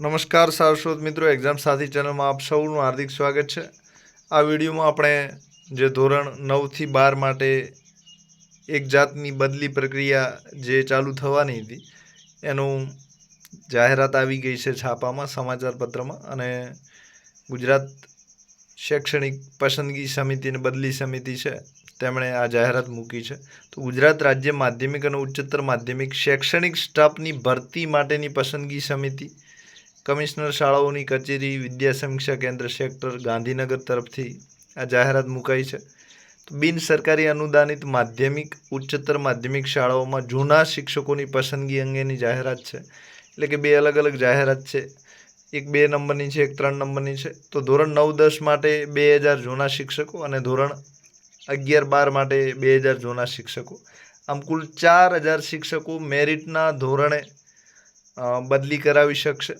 નમસ્કાર સારસ્વત મિત્રો એક્ઝામ સાથી ચેનલમાં આપ સૌનું હાર્દિક સ્વાગત છે. આ વિડીયોમાં આપણે જે ધોરણ નવથી બાર માટે એક જાતની બદલી પ્રક્રિયા જે ચાલુ થવાની હતી, એનું જાહેરાત આવી ગઈ છે છાપામાં, સમાચાર પત્રમાં અને ગુજરાત શૈક્ષણિક પસંદગી સમિતિ અને બદલી સમિતિ છે, તેમણે આ જાહેરાત મૂકી છે. તો ગુજરાત રાજ્ય માધ્યમિક અને ઉચ્ચતર માધ્યમિક શૈક્ષણિક સ્ટાફની ભરતી માટેની પસંદગી સમિતિ કમિશનર શાળાઓની કચેરી, વિદ્યા સમીક્ષા કેન્દ્ર સેક્ટર ગાંધીનગર તરફથી આ જાહેરાત મુકાઈ છે. તો બિન સરકારી અનુદાનિત માધ્યમિક, ઉચ્ચતર માધ્યમિક શાળાઓમાં જૂના શિક્ષકોની પસંદગી અંગેની જાહેરાત છે. એટલે કે બે અલગ અલગ જાહેરાત છે. એક બે નંબરની છે, એક ત્રણ નંબરની છે. તો ધોરણ નવ દસ માટે બે હજાર જૂના શિક્ષકો અને ધોરણ અગિયાર બાર માટે બે હજાર જૂના શિક્ષકો. આમ કુલ ચાર હજાર શિક્ષકો મેરિટના ધોરણે બદલી કરાવી શકશે.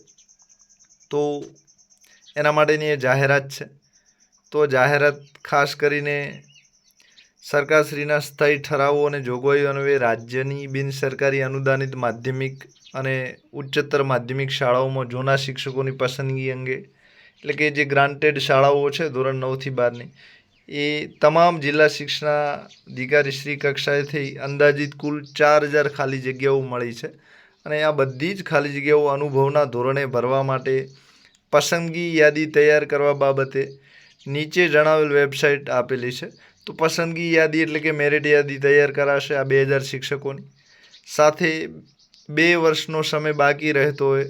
તો એના માટેની એ જાહેરાત છે. તો જાહેરાત ખાસ કરીને સરકારશ્રીના સ્થાયી ઠરાવો અને જોગવાઈઓ અન્વયે રાજ્યની બિનસરકારી અનુદાનિત માધ્યમિક અને ઉચ્ચતર માધ્યમિક શાળાઓમાં જૂના શિક્ષકોની પસંદગી અંગે, એટલે કે જે ગ્રાન્ટેડ શાળાઓ છે ધોરણ નવથી બારની, એ તમામ જિલ્લા શિક્ષણાધિકારી શ્રી કક્ષાએથી અંદાજિત કુલ ચાર હજાર ખાલી જગ્યાઓ મળી છે. અને આ બધી જ ખાલી જગ્યાઓ અનુભવના ધોરણે ભરવા માટે પસંદગી યાદી તૈયાર કરવા બાબતે નીચે જણાવેલ વેબસાઇટ આપેલી છે. તો પસંદગી યાદી એટલે કે મેરિટ યાદી તૈયાર કરાશે આ બે હજાર શિક્ષકોની. સાથે બે વર્ષનો સમય બાકી રહેતો હોય.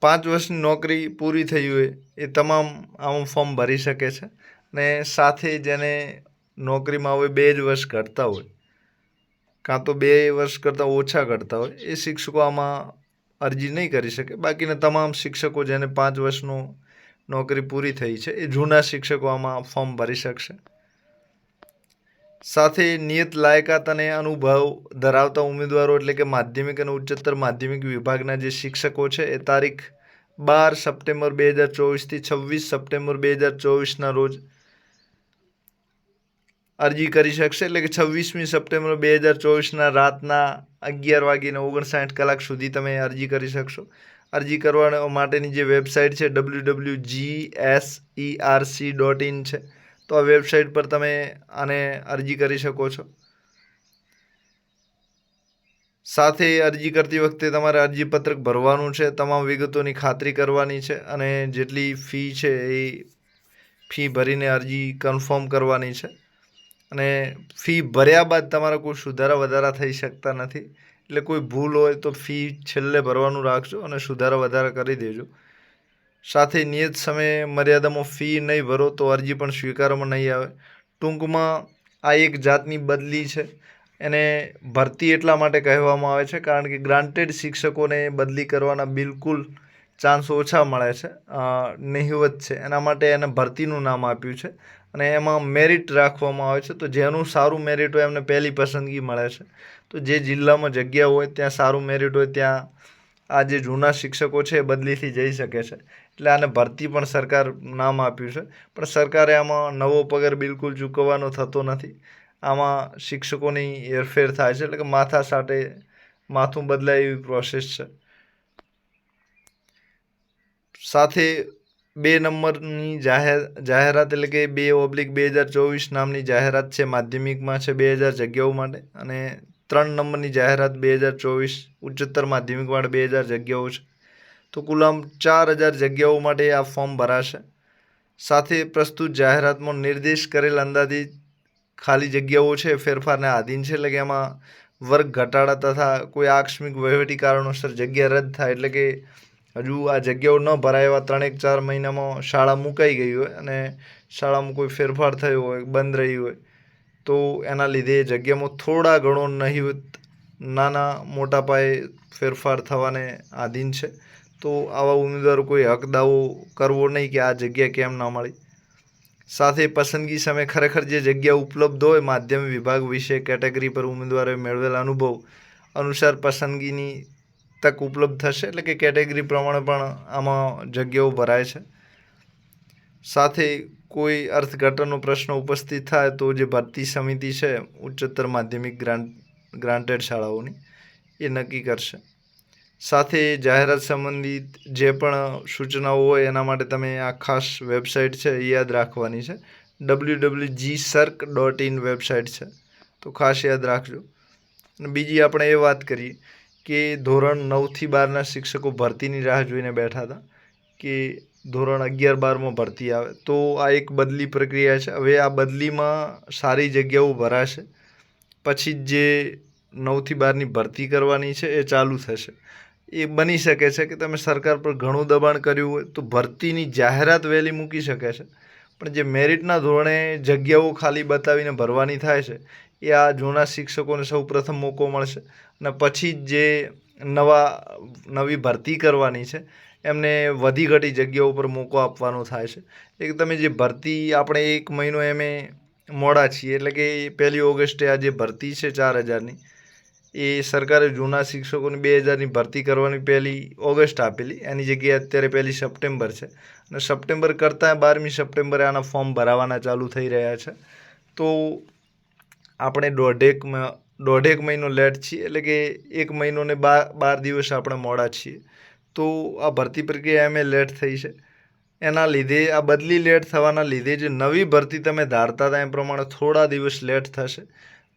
પાંચ વર્ષની નોકરી પૂરી થઈ હોય એ તમામ આમ ફોર્મ ભરી શકે છે. અને સાથે જેને નોકરીમાં હવે બે જ વર્ષ ઘટતા હોય. કાં તો બે વર્ષ કરતાં ઓછા કરતા હોય, એ શિક્ષકો આમાં અરજી નહીં કરી શકે. બાકીના તમામ શિક્ષકો જેને પાંચ વર્ષનો નોકરી પૂરી થઈ છે, એ જૂના શિક્ષકો આમાં ફોર્મ ભરી શકશે. સાથે નિયત લાયકાત અને અનુભવ ધરાવતા ઉમેદવારો એટલે કે માધ્યમિક અને ઉચ્ચતર માધ્યમિક વિભાગના જે શિક્ષકો છે, એ તારીખ બાર સપ્ટેમ્બર બે હજાર ચોવીસથી છવ્વીસ સપ્ટેમ્બર બે હજાર ચોવીસના રોજ અરજી કરી શકશે? એટલે કે છવ્વીસમી સપ્ટેમ્બર બે હજાર ચોવીસના રાતના અગિયાર વાગીને ઓગણસાઠ કલાક સુધી તમે અરજી કરી શકશો. અરજી કરવા માટેની જે વેબસાઇટ છે, W W G S E R C dot in છે. તો આ વેબસાઇટ પર તમે આને અરજી કરી શકો છો. સાથે અરજી કરતી વખતે તમારે અરજીપત્રક ભરવાનું છે, તમામ વિગતોની ખાતરી કરવાની છે અને જેટલી ફી છે એ ફી ભરીને અરજી કન્ફર્મ કરવાની છે. અને ફી ભર્યા બાદ તમારા કોઈ સુધારા વધારા થઈ શકતા નથી. એટલે કોઈ ભૂલ હોય તો ફી છેલ્લે ભરવાનું રાખજો અને સુધારા વધારા કરી દેજો. સાથે નિયત સમયે મર્યાદામાં ફી નહીં ભરો તો અરજી પણ સ્વીકારવામાં નહીં આવે. ટૂંકમાં આ એક જાતની બદલી છે. એને ભરતી એટલા માટે કહેવામાં આવે છે કારણ કે ગ્રાન્ટેડ શિક્ષકોને બદલી કરવાના બિલકુલ ચાન્સ ઓછા મળે છે. નહિવત છે. એના માટે એને ભરતીનું નામ આપ્યું છે. અને એમાં મેરિટ રાખવામાં આવે છે. તો જેનું સારું મેરિટ હોય એમને પહેલી પસંદગી મળે છે. તો જે જિલ્લામાં જગ્યા હોય ત્યાં સારું મેરિટ હોય ત્યાં આ જે જૂના શિક્ષકો છે એ બદલીથી જઈ શકે છે. એટલે આને ભરતી પણ સરકાર નામ આપ્યું છે. પણ સરકારે આમાં નવો પગાર બિલકુલ ચૂકવવાનો થતો નથી. આમાં શિક્ષકોની હેરફેર થાય છે. એટલે કે માથા સાટે માથું બદલાય એવી પ્રોસેસ છે. સાથે બે નંબરની જાહેર, જાહેરાત એટલે કે બે ઓબ્લિક બે હજાર ચોવીસ નામની જાહેરાત છે, માધ્યમિકમાં છે બે હજાર જગ્યાઓ માટે અને ત્રણ નંબરની જાહેરાત બે હજાર ચોવીસ ઉચ્ચતર માધ્યમિક માટે બે હજાર જગ્યાઓ છે. તો કુલ આમ ચાર હજાર જગ્યાઓ માટે આ ફોર્મ ભરાશે. સાથે પ્રસ્તુત જાહેરાતમાં નિર્દેશ કરેલ અંદાજિત ખાલી જગ્યાઓ છે, ફેરફારને આધીન છે, એટલે કે એમાં વર્ગ ઘટાડા તથા કોઈ આકસ્મિક વહીવટી કારણોસર જગ્યા રદ થાય, એટલે કે હજુ આ જગ્યાઓ ન ભરાય એવા ત્રણેક ચાર મહિનામાં શાળા મુકાઈ ગઈ હોય અને શાળામાં કોઈ ફેરફાર થયો હોય, બંધ રહી હોય, તો એના લીધે જગ્યામાં થોડા ઘણો નહીવત નાના મોટા પાયે ફેરફાર થવાને આધીન છે. તો આવા ઉમેદવારો કોઈ હક દાવો કરવો નહીં કે આ જગ્યા કેમ ના મળી. સાથે પસંદગી સમયે ખરેખર જે જગ્યા ઉપલબ્ધ હોય, માધ્યમ વિભાગ વિશે કેટેગરી પર ઉમેદવારોએ મેળવેલા અનુભવ અનુસાર પસંદગીની તક ઉપલબ્ધ થશે? એટલે કે કેટેગરી પ્રમાણે પણ આમાં જગ્યાઓ ભરાય છે. સાથે કોઈ અર્થઘટનનો પ્રશ્ન ઉપસ્થિત થાય તો જે ભરતી સમિતિ છે, ઉચ્ચતર માધ્યમિક ગ્રાન્ટ, ગ્રાન્ટેડ શાળાઓની, એ નક્કી કરશે. સાથે જાહેરાત સંબંધિત જે પણ સૂચનાઓ હોય એના માટે તમે આ ખાસ વેબસાઇટ છે એ યાદ રાખવાની છે. W W G Cirque dot in website છે. તો ખાસ યાદ રાખજો. અને બીજી આપણે એ વાત કરીએ કે ધોરણ નવથી બારના શિક્ષકો ભરતીની રાહ જોઈને બેઠા હતા કે ધોરણ અગિયાર બારમાં ભરતી આવે. તો આ એક બદલી પ્રક્રિયા છે. હવે આ બદલીમાં સારી જગ્યાઓ ભરાશે. પછી જ નવથી બારની ભરતી કરવાની છે એ ચાલુ થશે. એ બની શકે છે કે તમે સરકાર પર ઘણું દબાણ કર્યું હોય તો ભરતીની જાહેરાત વહેલી મૂકી શકે છે. પણ જે મેરિટના ધોરણે જગ્યાઓ ખાલી બતાવીને ભરવાની થાય છે, એ આ જૂના શિક્ષકોને સૌ પ્રથમ મોકો મળશે. અને પછી જ નવા, નવી ભરતી કરવાની છે, એમને વધી ઘટી જગ્યાઓ પર મોકો આપવાનો થાય છે. એક તમે જે ભરતી આપણે એક મહિનો એમે મોડા છીએ, એટલે કે પહેલી ઓગસ્ટે આ જે ભરતી છે ચાર હજારની, એ સરકારે જૂના શિક્ષકોની બે હજારની ભરતી કરવાની પહેલી ઓગસ્ટ આપેલી. એની જગ્યાએ અત્યારે પહેલી સપ્ટેમ્બર છે. અને સપ્ટેમ્બર કરતાં બારમી સપ્ટેમ્બરે આના ફોર્મ ભરાવાના ચાલુ થઈ રહ્યા છે. તો આપણે દોઢેક દોઢેક મહિનો લેટ છીએ, એટલે કે એક મહિનો ને બાર બાર દિવસ આપણે મોડા છીએ. તો આ ભરતી પ્રક્રિયા એમ લેટ થઈ છે. એના લીધે, આ બદલી લેટ થવાના લીધે જે નવી ભરતી તમે ધારતા હતા, એ પ્રમાણે થોડા દિવસ લેટ થશે.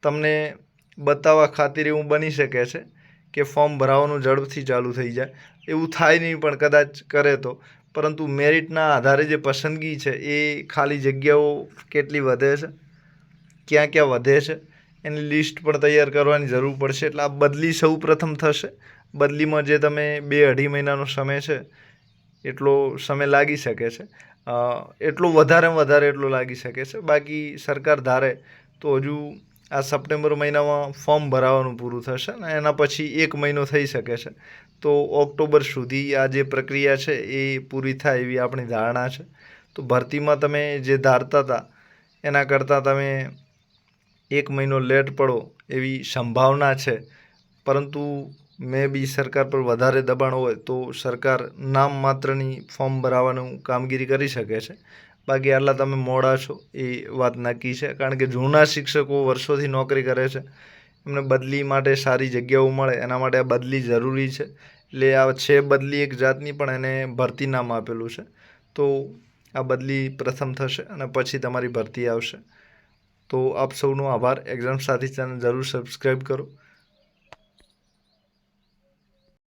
તમને બતાવવા ખાतिर એવું બની શકે છે કે ફોર્મ ભરાવાનું ઝડપથી ચાલુ થઈ જાય. એવું થાય નહીં પણ કદાચ કરે તો. પરંતુ મેરિટના આધારે જે પસંદગી છે, એ ખાલી જગ્યાઓ કેટલી વધે છે? ક્યાં ક્યાં વધે છે? એની લિસ્ટ પણ તૈયાર કરવાની જરૂર પડશે. એટલે આ બદલી સૌ પ્રથમ થશે. બદલીમાં જે તમે બે અઢી મહિનાનો સમય છે, એટલો સમય લાગી શકે છે. એટલો વધારે વધારે એટલો લાગી શકે છે. બાકી સરકાર ધારે તો હજુ આ સપ્ટેમ્બર મહિનામાં ફોર્મ ભરાવાનું પૂરું થશે અને એના પછી એક મહિનો થઈ શકે છે. તો ઓક્ટોબર સુધી આ જે પ્રક્રિયા છે એ પૂરી થાય એવી આપણી ધારણા છે. તો ભરતીમાં તમે જે ધારતા હતા, એના કરતાં તમે એક મહિનો લેટ પડો એવી સંભાવના છે. પરંતુ મે બી સરકાર પર વધારે દબાણ હોય તો સરકાર નામ માત્રની ફોર્મ ભરાવાનું કામગીરી કરી શકે છે. બાકી આટલા તમે મોડા છો એ વાત નક્કી છે. કારણ કે જૂના શિક્ષકો વર્ષોથી નોકરી કરે છે. એમને બદલી માટે સારી જગ્યાઓ મળે, એના માટે આ બદલી જરૂરી છે. એટલે આ છે બદલી એક જાતની, પણ એને ભરતી નામ આપેલું છે. તો આ બદલી પ્રથમ થશે અને પછી તમારી ભરતી આવશે. તો આપ સૌનો આભાર. એક્ઝામ સાથી ચેનલ જરૂર સબસ્ક્રાઈબ કરો.